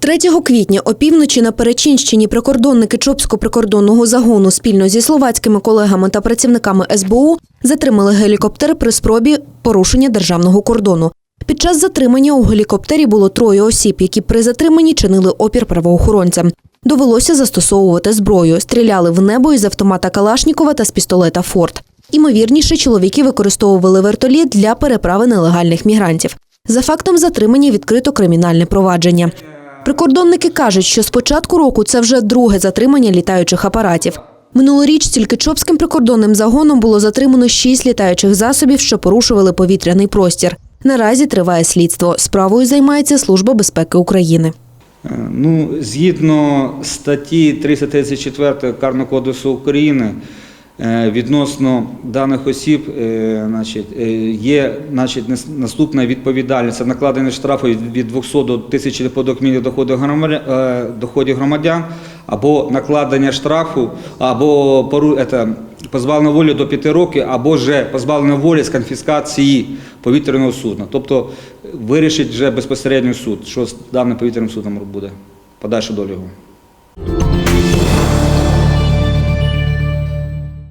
3 квітня опівночі на Перечинщині прикордонники Чопського прикордонного загону спільно зі словацькими колегами та працівниками СБУ затримали гелікоптер при спробі порушення державного кордону. Під час затримання у гелікоптері було троє осіб, які при затриманні чинили опір правоохоронцям. Довелося застосовувати зброю, стріляли в небо із автомата Калашнікова та з пістолета Форд. Імовірніше, чоловіки використовували вертоліт для переправи нелегальних мігрантів. За фактом затримання відкрито кримінальне провадження. Прикордонники кажуть, що з початку року це вже друге затримання літаючих апаратів. Минулоріч тільки Чопським прикордонним загоном було затримано шість літаючих засобів, що порушували повітряний простір. Наразі триває слідство. Справою займається Служба безпеки України. Е, Ну, згідно статті 334 Карного кодексу України, відносно даних осіб е, значить, е, є значить, наступна відповідальність це накладення штрафу від від 200 до 1000 подок мінімум доходів громадян, е, або накладення штрафу, або позбавлення волі до 5 років, або ж позбавлення волі з конфіскації повітряного судна. Тобто вирішить вже безпосередньо суд, що з даним повітряним судном буде, подальша доля його.